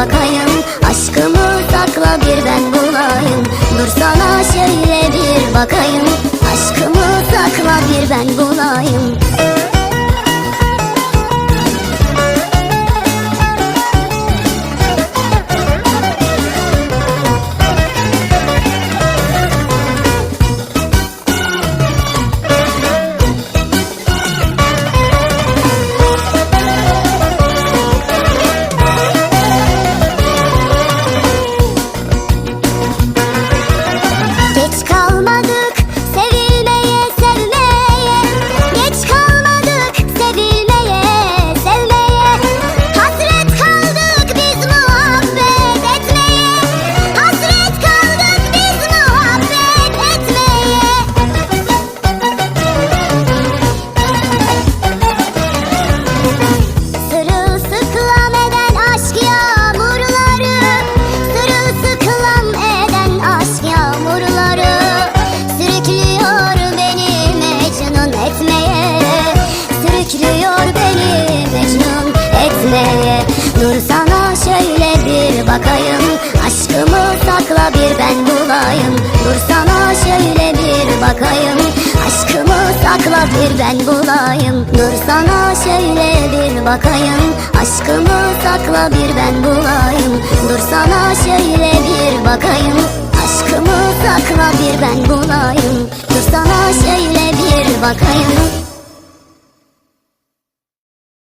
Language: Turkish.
Bakayım. Aşkımı sakla bir ben bulayım. Dur sana şöyle bir bakayım. Aşkımı sakla bir ben bulayım bakayım. Aşkımı sakla bir ben bulayım. Dur sana şöyle bir bakayım. Aşkımı sakla bir ben bulayım. Dur sana şöyle bir bakayım. Aşkımı sakla bir ben bulayım. Dur sana şöyle bir bakayım. Aşkımı sakla bir ben bulayım. Dur sana şöyle bir bakayım